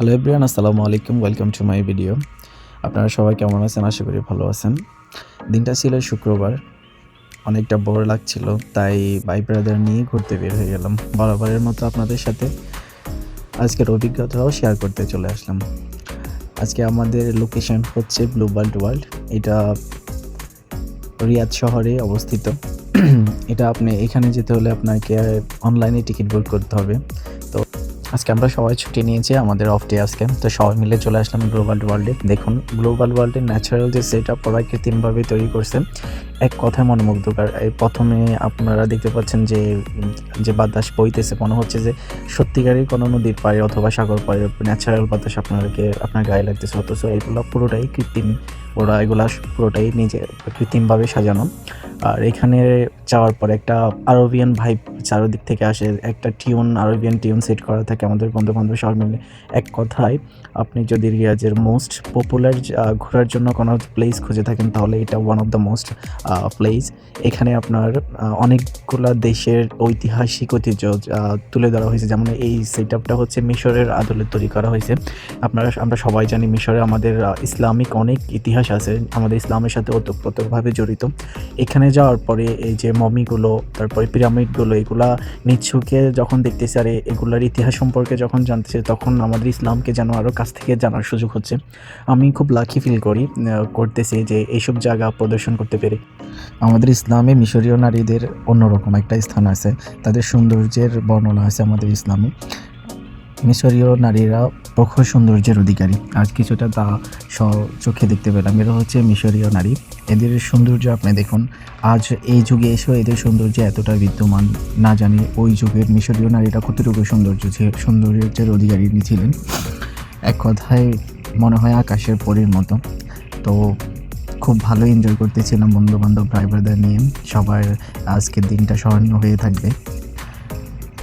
Hello everyone আসসালামু আলাইকুম welcome to my video আপনারা সবাই কেমন আছেন? আশা করি ভালো আছেন। দিনটা ছিল শুক্রবার। অনেকটা বোর লাগছিল, তাই বাই ব্রাদার নিয়ে ঘুরতে বের হয়ে গেলাম। বরাবরের মতো আপনাদের সাথে আজকের অভিজ্ঞতাও শেয়ার করতে চলে আসলাম। আজকে আমাদের লোকেশন হচ্ছে ব্লু বার্ড ওয়ার্ল্ড এটা রিয়াদ শহরে অবস্থিত। এটা আপনি এখানে যেতে হলে আপনাকে অনলাইনে টিকিট বুক করতে হবে। আজকে আমরা সবাই ছুটি নিয়েছি আমাদের অফ ডে আজকে। তো সবাই মিলে চলে আসলাম গ্লোবাল ওয়ার্ল্ডে দেখুন গ্লোবাল ওয়ার্ল্ডের ন্যাচারাল যে সেট আপ ওরা কৃত্রিমভাবে তৈরি করছে, এক কথায় মনোমুগ্ধকর। এই প্রথমে আপনারা দেখতে পাচ্ছেন যে যে বাতাস বইতেছে, মনে হচ্ছে যে সত্যিকারই কোনো নদীর পাড়ে অথবা সাগর পাড়ে ন্যাচারাল বাতাস আপনাদেরকে, আপনার গায়ে লাগতেছে। অথচ এগুলো পুরোটাই কৃত্রিম। ওরা এগুলা পুরোটাই নিজে কৃত্রিমভাবে সাজানো। আর এখানে যাওয়ার পর একটা আরবিয়ান ভাইব চারোদিক থেকে আসে একটা টিউন, আরবিয়ান টিউন সেট করা থাকে আমাদের বন্ধু বান্ধব সবাই মিলে। এক কথায়, আপনি যদি রিয়াজের মোস্ট পপুলার ঘোরার জন্য কোনো প্লেস খুঁজে থাকেন, তাহলে এটা one of the most place এখানে আপনার অনেকগুলা দেশের ঐতিহাসিক ঐতিহ্য তুলে ধরা হয়েছে। যেমন এই সেট আপটা হচ্ছে মিশরের আদলে তৈরি করা হয়েছে। আপনারা, আমরা সবাই জানি মিশরে আমাদের ইসলামিক অনেক ইতিহাস আছে, আমাদের ইসলামের সাথে ওতপ্রোতভাবে জড়িত। এখানে যাওয়ার পরে এই যে মমিগুলো, তারপরে পিরামিডগুলো এগুলা নিচ্ছুকে যখন দেখতেছি, আর এগুলার ইতিহাস সম্পর্কে যখন জানতেছি, তখন আমাদের ইসলামকে যেন আরও কাছ থেকে জানার সুযোগ হচ্ছে। আমি খুব লাকি ফিল করি করতেছি যে এইসব জায়গা প্রদর্শন করতে পেরে। আমাদের ইসলামে মিশরীয় নারীদের অন্যরকম একটা স্থান আছে। তাদের সৌন্দর্যের বর্ণনা আছে আমাদের ইসলামে। মিশরীয় নারীরা প্রখর সৌন্দর্যের অধিকারী। আজ কিছুটা তা স চোখে দেখতে পেলাম। এরা হচ্ছে মিশরীয় নারী। এদের সৌন্দর্য আপনি দেখুন। আজ এই যুগে এসেও এদের সৌন্দর্য এতটা বিদ্যমান। না জানি ওই যুগের মিশরীয় নারীরা কতটুকু সৌন্দর্য সৌন্দর্যের অধিকারী ছিলেন। এক কথায় মনে হয় আকাশের পরীর মতো। তো খুব ভালো এনজয় করতেছিলাম বন্ধু বান্ধব ড্রাইভারদের নিয়ে। সবার আজকের দিনটা স্মরণীয় হয়ে থাকবে।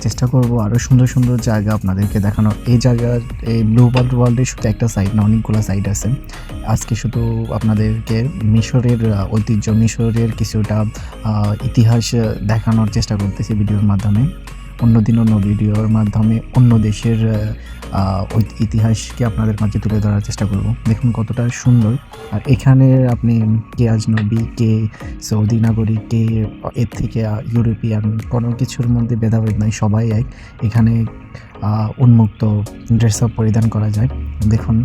চেষ্টা করব আরও সুন্দর সুন্দর জায়গা আপনাদেরকে দেখানো এই জায়গার এই ব্লু ওয়ার্ল্ড ওয়ার্ল্ডের শুধু একটা সাইড না, অনেকগুলো সাইড আছে। আজকে শুধু আপনাদেরকে মিশরের ঐতিহ্য, মিশরের কিছুটা ইতিহাস দেখানোর চেষ্টা করতেছি ভিডিওর মাধ্যমে। অন্যদিন অন্য ভিডিওর মাধ্যমে অন্য দেশের ইতিহাসকে আপনাদের মাঝে তুলে ধরার চেষ্টা করব। দেখুন কতটা সুন্দর। আর এখানে আপনি কে আজনবী কে সৌদি নাগরিক কে এর থেকে ইউরোপিয়ান কোনো কিছুর মধ্যে ভেদাভেদ নাই সবাই এক। এখানে উন্মুক্ত ড্রেস আপ পরিধান করা যায়। দেখুন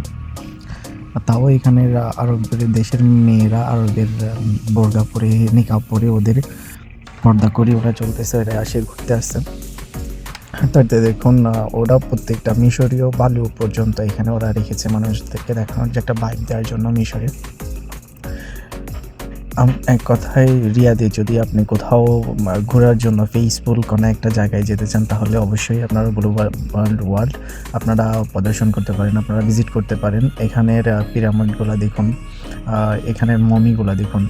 তাও এখানের আহ, আরবের দেশের মেয়েরা আরবের বোরগা পরে নিকাব পরে ওদের পর্দা করে ওরা চলতেছে ওরা আসে ঘুরতে আসছে। তাতে দেখুন ওরা প্রত্যেকটা মিশরীয় বালু পর্যন্ত এখানে ওরা রেখেছে মানুষদেরকে দেখানোর যে একটা বাইক দেওয়ার জন্য মিশরে। এক কথায় রিয়াদে যদি আপনি কোথাও ঘোরার জন্য ফেসবুল কোনো একটা জায়গায় যেতে চান, তাহলে অবশ্যই আপনারা গ্লোবাল ওয়ার্ল্ড ওয়ার্ল্ড আপনারা প্রদর্শন করতে পারেন, আপনারা ভিজিট করতে পারেন। এখানের পিরামিডগুলো দেখুন এখানের মমিগুলো দেখুন।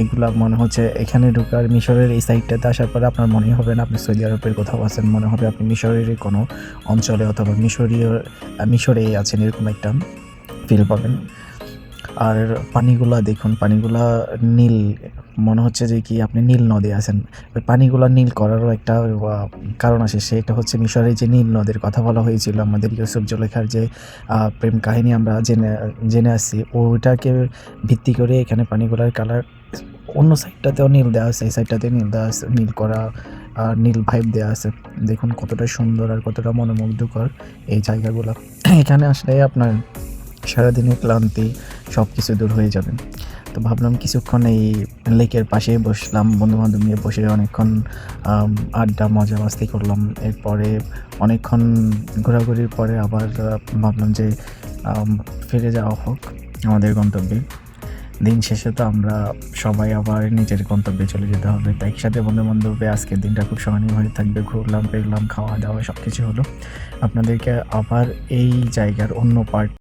এগুলা মনে হচ্ছে এখানে ঢুকার মিশরের এই সাইডটাতে আসার পরে আপনার মনে হবে না, আপনি সৌদি আরবের কোথাও আছেন, মনে হবে আপনি মিশরের কোনো অঞ্চলে অথবা মিশরীয় মিশরে আছেন এরকম একটা ফিল পাবেন। আর পানিগুলা দেখুন, পানিগুলা নীল মনে হচ্ছে যে কি আপনি নীল নদে আছেন। ওই পানিগুলা নীল করারও একটা কারণ আছে। সেটা হচ্ছে মিশরের যে নীল নদের কথা বলা হয়েছিল, আমাদের ইউসুফ জলেখার যে প্রেম কাহিনী আমরা জেনে জেনে আসছি। ওইটাকে ভিত্তি করে এখানে পানিগুলার কালার অন্য সাইডটাতেও নীল দেওয়া আছে। এই সাইডটাতে নীল দেওয়া আছে। নীল করা আর নীল ভাইব দেওয়া আছে। দেখুন কতটা সুন্দর আর কতটা মনোমুগ্ধকর এই জায়গাগুলো। এখানে আসলে আপনার সারাদিনের ক্লান্তি সব কিছু দূর হয়ে যাবে। তো ভাবলাম কিছুক্ষণ এই লেকের পাশে বসলাম বন্ধু বান্ধব নিয়ে বসে অনেকক্ষণ আড্ডা, মজা মাস্তি করলাম। এরপরে অনেকক্ষণ ঘোরাঘুরির পরে আবার ভাবলাম যে ফিরে যাওয়া হোক আমাদের গন্তব্যে। দিন শেষে তো আমরা সবাই আবার নিজের গন্তব্যে চলে যেতে হবে। তাই একসাথে বন্ধু বান্ধবে আজকের দিনটা খুব স্মরণীয় হয়ে থাকবে। ঘুরলাম, ফিরলাম খাওয়া দাওয়া সব কিছু হলো। আপনাদেরকে আবার এই জায়গার অন্য পার্ট